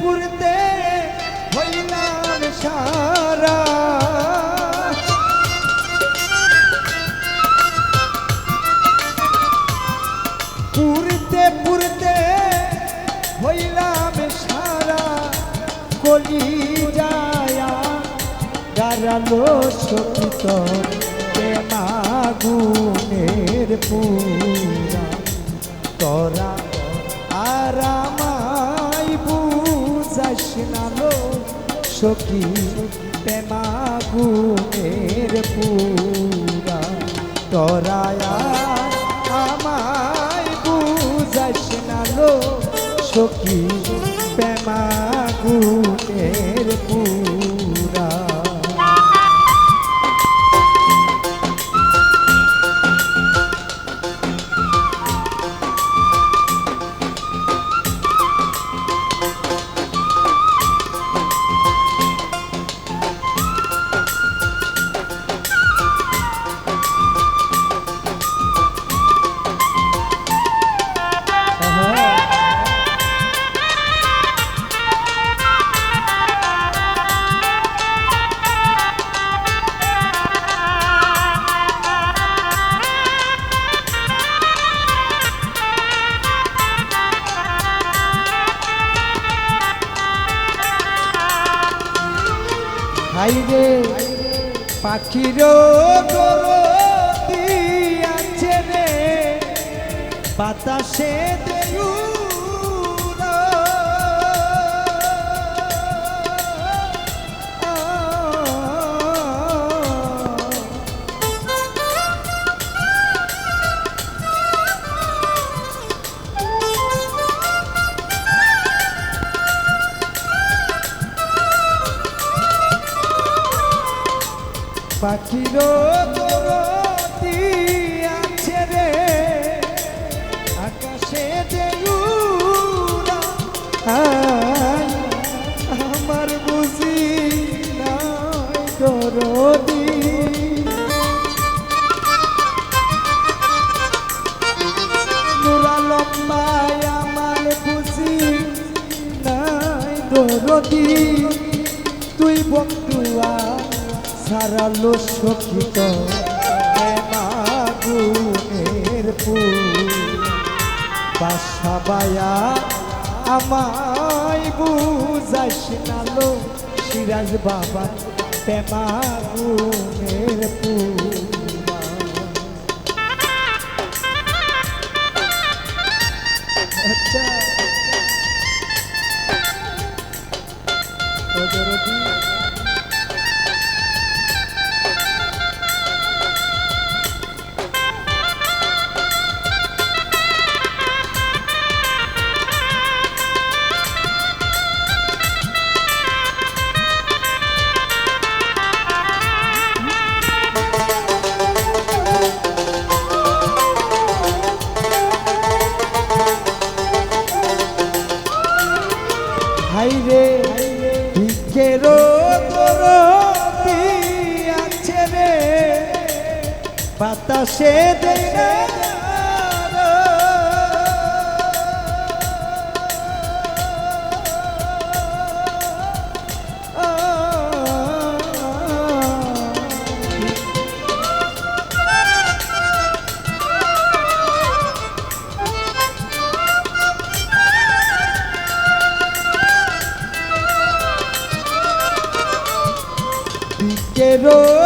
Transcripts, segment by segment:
পুরতে হইলাম সারা। পুরতে পুরতে হইলাম সারা। কলি যায়া গারালো শকিত প্রেমাগুনের পুরা। তোরা আর আমায় বুঝাস না লো সখী প্রেমাগুনের পুরা। তরায়া আমায় বুঝাস না সখী হাইরে পাখির আছে রে বাতাসে দেউরা। পাখির দরদি আছে রে। আকাশে আয়, আমার বুঝি দরদি। নাই তুই বন্ধুয়া সারালো সখিত মাগুনের বাসা বায়া আমায় বুঝাইস নালো সিরাজ বাবা প্রেমাগুনের পুরা আচ্ছা বাতাসে দেয় ভিক্ষেরো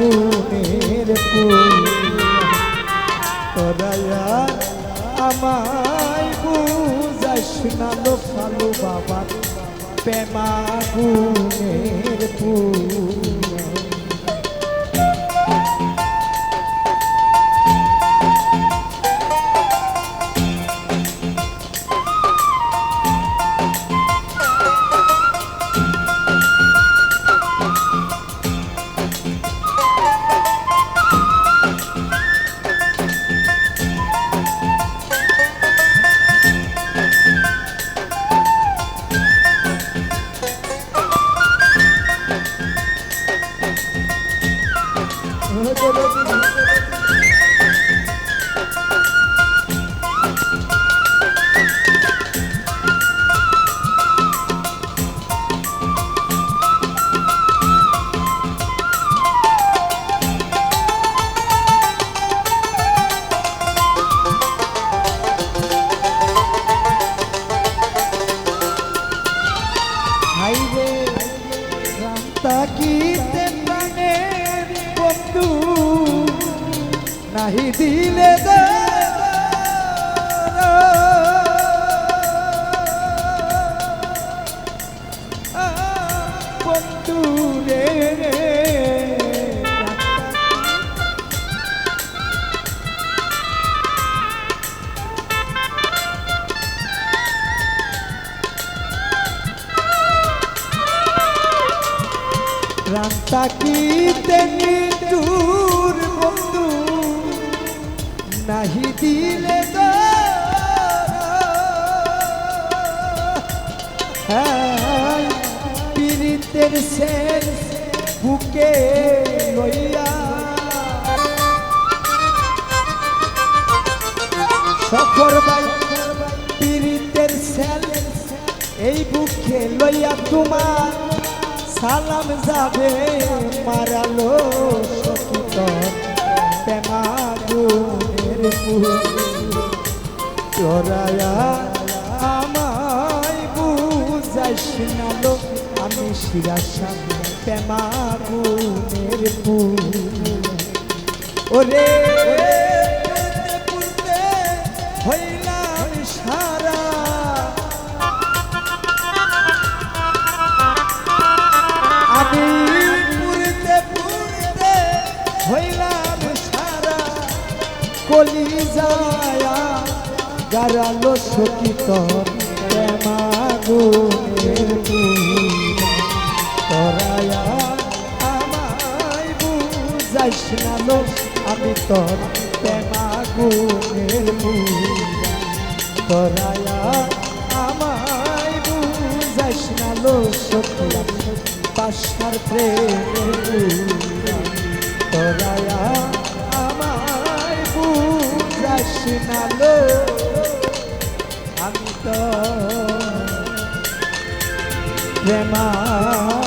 প্রেমাগুনের তোরায়া আমায় বুঝাইস না লো ভালো বাবা প্রেমাগুনের পুরা থাকিতে প্রাণের বন্ধু। নাহি দিলে দা রাস্তা কি তেনি দূর বন্ধু? নাহি দিলে হ্যাঁ, পীড়িতের সেন বুকে লইয়া। সফর বাই পীড়িতের সেল এই বুকে লইয়া তোমার সালাম যাবে মারালো সকিত প্রেমাগুনের চোরায়া আমায় বুঝাইস না লো আমি শিরাশা প্রেমাগুনের ওরে। যায়া গারালো সকিত প্রেমাগুনের তরায়া আমায় বুঝাইস না লো আমি তোর প্রেমাগুনের তরায়া আমায় বুঝাইস সকিয়া পাশার প্রেমের বুঝাস না লো। আমি তো ফুল